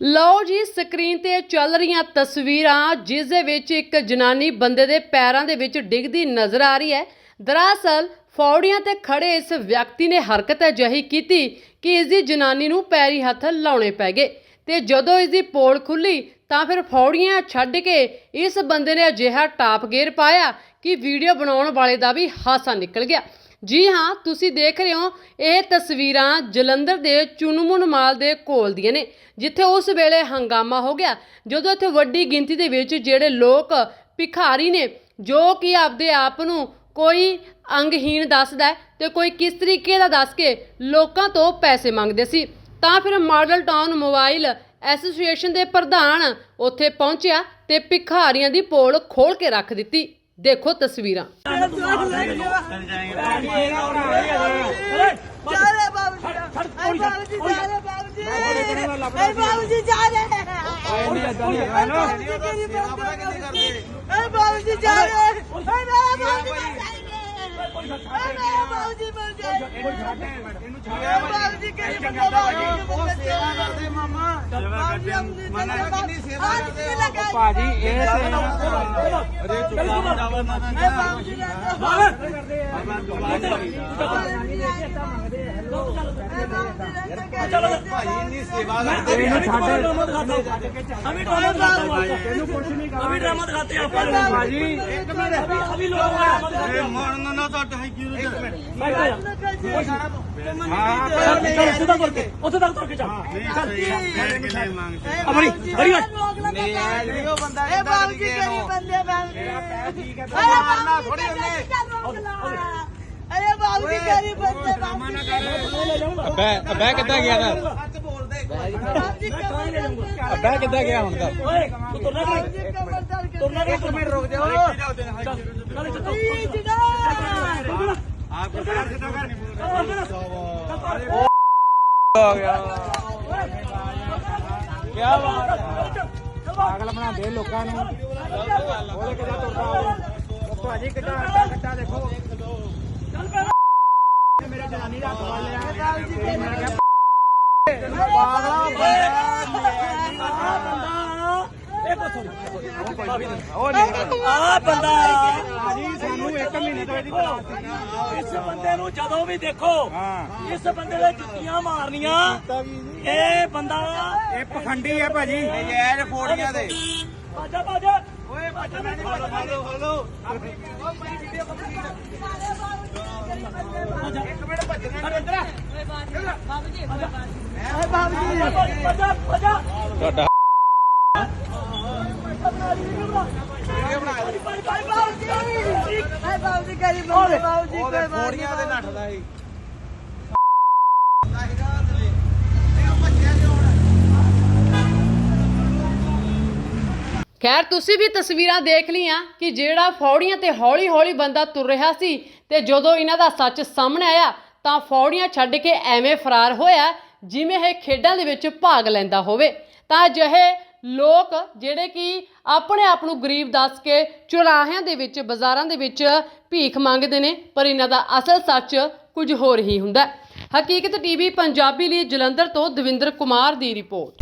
ਲਓ ਜੀ, ਸਕਰੀਨ ਤੇ ਚੱਲ ਰਹੀਆਂ ਤਸਵੀਰਾਂ, ਜਿਸ ਦੇ ਵਿੱਚ ਇੱਕ ਜਨਾਨੀ ਬੰਦੇ ਦੇ ਪੈਰਾਂ ਦੇ ਵਿੱਚ ਡਿੱਗਦੀ ਨਜ਼ਰ ਆ ਰਹੀ ਹੈ। ਦਰਅਸਲ, ਫੌੜੀਆਂ ਤੇ ਖੜੇ ਇਸ ਵਿਅਕਤੀ ਨੇ ਹਰਕਤ ਅਜਿਹੀ ਕੀਤੀ ਕਿ ਇਸ ਦੀ ਜਨਾਨੀ ਨੂੰ ਪੈਰੀ ਹੱਥ ਲਾਉਣੇ ਪੈ ਗਏ ਤੇ ਜਦੋਂ ਇਸ ਦੀ ਪੋਲ ਖੁੱਲੀ ਤਾਂ ਫਿਰ ਫੌੜੀਆਂ ਛੱਡ ਕੇ ਇਸ ਬੰਦੇ ਨੇ ਅਜਿਹਾ ਟਾਪ ਗੇਅਰ ਪਾਇਆ ਕਿ ਵੀਡੀਓ ਬਣਾਉਣ ਵਾਲੇ ਦਾ ਵੀ ਹਾਸਾ ਨਿਕਲ ਗਿਆ। ਜੀ ਹਾਂ, ਤੁਸੀਂ ਦੇਖ ਰਹੇ ਹੋ, ਇਹ ਤਸਵੀਰਾਂ ਜਲੰਧਰ ਦੇ ਚੁਨਮੁਨ ਮਾਲ ਦੇ ਕੋਲ ਦੀਆਂ ਨੇ, ਜਿੱਥੇ ਉਸ ਵੇਲੇ ਹੰਗਾਮਾ ਹੋ ਗਿਆ। ਜਦੋਂ ਇੱਥੇ ਵੱਡੀ ਗਿਣਤੀ ਦੇ ਵਿੱਚ ਜਿਹੜੇ ਲੋਕ ਭਿਖਾਰੀ ਨੇ, ਜੋ ਕਿ ਆਪਦੇ ਆਪ ਨੂੰ ਕੋਈ ਅੰਗਹੀਣ ਦੱਸਦਾ ਹੈ ਤੇ ਕੋਈ ਕਿਸ ਤਰੀਕੇ ਦਾ ਦੱਸ ਕੇ ਲੋਕਾਂ ਤੋਂ ਪੈਸੇ ਮੰਗਦੇ ਸੀ, ਤਾਂ ਫਿਰ ਮਾਡਲ ਟਾਊਨ ਮੋਬਾਈਲ ਐਸੋਸੀਏਸ਼ਨ ਦੇ ਪ੍ਰਧਾਨ ਉੱਥੇ ਪਹੁੰਚਿਆ ਤੇ ਭਿਖਾਰੀਆਂ ਦੀ ਪੋਲ ਖੋਲ ਕੇ ਰੱਖ ਦਿੱਤੀ। ਦੇਖੋ ਤਸਵੀਰਾਂ ਬਾਬੂ ਜੀ ਕਿਹੜੀ ਬੰਦਾ ਬਾਬੂ ਜੀ ਬੰਦਾ ਕਰਦੇ ਮਾਮਾ ਬਾਬੂ ਜੀ ਮਨਾ ਕਿੰਨੀ ਭਾਜੀ ਇਹ ਅਰੇ ਚੁੱਕਾ ਜਾਵਾ ਨਾ ਮੈਂ ਬਾਪ ਜੀ ਚਲੋ ਭਾਈ ਇੰਨੀ ਸੇਵਾ ਕਰਦੇ ਇਹਨੂੰ ਛੱਡ ਅਭੀ ਡਰਾਮਾ ਦਿਖਾਤੇ ਇਹਨੂੰ ਕੁਝ ਨਹੀਂ ਕਰਦਾ ਅਭੀ ਡਰਾਮਾ ਦਿਖਾਤੇ ਆਪਾਂ ਭਾਜੀ ਇੱਕ ਮਿੰਟ ਅਭੀ ਲੋਕ ਇਹ ਮਰਨ ਨਾ ਤੁਹਾਡਾ ਉੱਥੇ ਤੱਕ ਤੁਰ ਕੇ ਉੱਥੇ ਤੱਕ ਤੁਰ ਕੇ ਚੱਲ ਚੱਲ ਅਮਰੀ ਅਮਰੀ ਹਟ ਅਰੇ ਬਾਬੂ ਕੀ ਕਰੀ ਬੰਦੇ ਬਾਬੂ ਨਾ ਕਰ ਬੈ ਬੈ ਕਿੱਦਾਂ ਗਿਆ ਦਾ ਸੱਚ ਬੋਲਦੇ ਬੈ ਕਿੱਦਾਂ ਗਿਆ ਹੁਣ ਦਾ ਓਏ ਤੂੰ ਤੁਰਨਾ ਕਰ ਤੁਰਨਾ ਕਰ ਇੱਕ ਮਿੰਟ ਰੁਕ ਜਾ ਚੱਲ ਚੱਲ। ਹੋ ਗਿਆ ਕੀ ਬਾਤ ਪਾਗਲ ਬਣਾਉਂਦੇ ਲੋਕਾਂ ਨੂੰ ਉਹਦੇ ਕਿੱਦਾਂ ਤੁਰਦਾ ਉਹ ਭਾਜੀ ਕਿੱਦਾਂ ਅੱਡਾ ਕੱਟਾ ਦੇਖੋ ਮੇਰੇ ਜਨਾਨੀ ਦਾ ਹੱਥ ਫੜ ਲਿਆ ਤੇ ਮੈਂ ਕਿਹਾ ਉਹ ਨਹੀਂ ਆ। ਬੰਦਾ ਭਾਜੀ ਸਾਨੂੰ 1 ਮਹੀਨੇ ਤੋਂ ਇਹਦੀ ਤਲਾਸ਼ ਸੀ ਇਸ ਬੰਦੇ ਨੂੰ ਜਦੋਂ ਵੀ ਦੇਖੋ ਇਸ ਬੰਦੇ ਦੇ ਜੁੱਤੀਆਂ ਮਾਰਨੀਆਂ। ਇਹ ਬੰਦਾ ਇਹ ਪਖੰਡੀ ਹੈ ਭਾਜੀ। ਯਾਰ ਫੋੜੀਆਂ ਦੇ। ਬਾਜਾ ਬਾਜਾ ਓਏ ਬੱਚਾ ਮੈਂ ਫੜ ਲਓ ਫੜ ਲਓ ਫੜ ਲਓ ਇੱਕ ਮਿੰਟ ਭੱਜਣਾ ਇੱਧਰ ਆ ਬਾਜਾ ਬਾਜਾ। ਤੁਹਾਡਾ ਬਾਬੂਜੀ ਗਰੀਬ ਬੰਦੇ ਬਾਬੂਜੀ ਉਹਦੇ ਕੋਈ ਬਾਤ ਫੋੜੀਆਂ ਦੇ ਨੱਠਦਾ ਸੀ। ਖੈਰ ਤੁਸੀਂ ਵੀ ਤਸਵੀਰਾਂ ਦੇਖ ਲਈਆਂ ਕਿ ਜਿਹੜਾ ਫੌੜੀਆਂ ਤੇ ਹੌਲੀ-ਹੌਲੀ ਬੰਦਾ ਤੁਰ ਰਿਹਾ ਸੀ ਤੇ ਜਦੋਂ ਇਹਨਾਂ ਦਾ ਸੱਚ ਸਾਹਮਣੇ ਆਇਆ ਤਾਂ ਫੌੜੀਆਂ ਛੱਡ ਕੇ ਐਵੇਂ ਫਰਾਰ ਹੋਇਆ ਜਿਵੇਂ ਇਹ ਖੇਡਾਂ ਦੇ ਵਿੱਚ ਭਾਗ ਲੈਂਦਾ ਹੋਵੇ। ਤਾਂ ਅਜਿਹੇ ਲੋਕ ਜਿਹੜੇ ਕਿ ਆਪਣੇ ਆਪ ਨੂੰ ਗਰੀਬ ਦੱਸ ਕੇ ਚੁਰਾਹਿਆਂ ਦੇ ਵਿੱਚ, ਬਾਜ਼ਾਰਾਂ ਦੇ ਵਿੱਚ ਭੀਖ ਮੰਗਦੇ ਨੇ, ਪਰ ਇਹਨਾਂ ਦਾ ਅਸਲ ਸੱਚ ਕੁਝ ਹੋਰ ਹੀ ਹੁੰਦਾ ਹੈ। ਹਕੀਕਤ ਟੀਵੀ ਪੰਜਾਬੀ ਲਈ ਜਲੰਧਰ ਤੋਂ ਦਵਿੰਦਰ ਕੁਮਾਰ ਦੀ ਰਿਪੋਰਟ